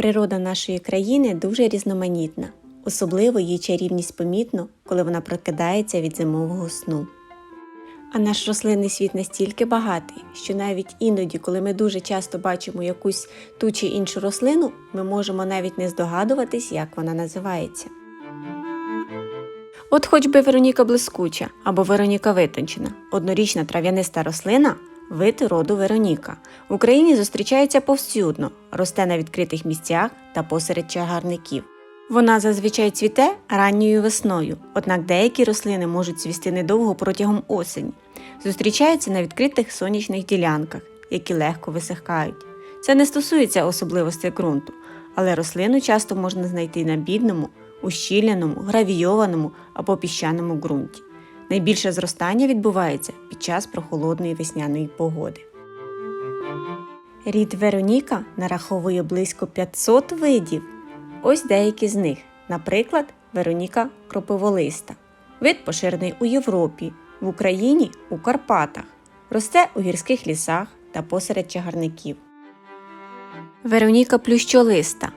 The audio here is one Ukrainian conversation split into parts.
Природа нашої країни дуже різноманітна, особливо її чарівність помітно, коли вона прокидається від зимового сну. А наш рослинний світ настільки багатий, що навіть іноді, коли ми дуже часто бачимо якусь ту чи іншу рослину, ми можемо навіть не здогадуватись, як вона називається. От хоч би Вероніка блискуча або Вероніка витончена, однорічна трав'яниста рослина вид роду Вероніка. В Україні зустрічається повсюдно, росте на відкритих місцях та посеред чагарників. Вона зазвичай цвіте ранньою весною, однак деякі рослини можуть цвісти недовго протягом осені. Зустрічаються на відкритих сонячних ділянках, які легко висихають. Це не стосується особливостей ґрунту, але рослину часто можна знайти на бідному, ущільненому, гравійованому або піщаному ґрунті. Найбільше зростання відбувається під час прохолодної весняної погоди. Рід Вероніка нараховує близько 500 видів. Ось деякі з них, наприклад, Вероніка кропиволиста. Вид поширений у Європі, в Україні у Карпатах, росте у гірських лісах та посеред чагарників. Вероніка плющолиста.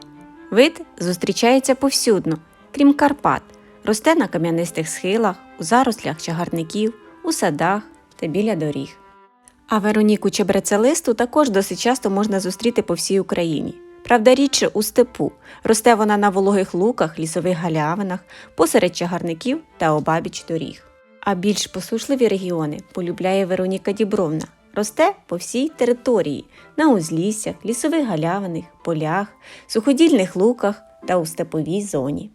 Вид зустрічається повсюдно, крім Карпат, росте на кам'янистих схилах, у зарослях чагарників, у садах та біля доріг. А Вероніку чебрецелисту також досить часто можна зустріти по всій Україні. Правда, рідше у степу. Росте вона на вологих луках, лісових галявинах, посеред чагарників та обабіч доріг. А більш посушливі регіони полюбляє Вероніка Дібровна. Росте по всій території на узліссях, лісових галявинах, полях, суходільних луках та у степовій зоні.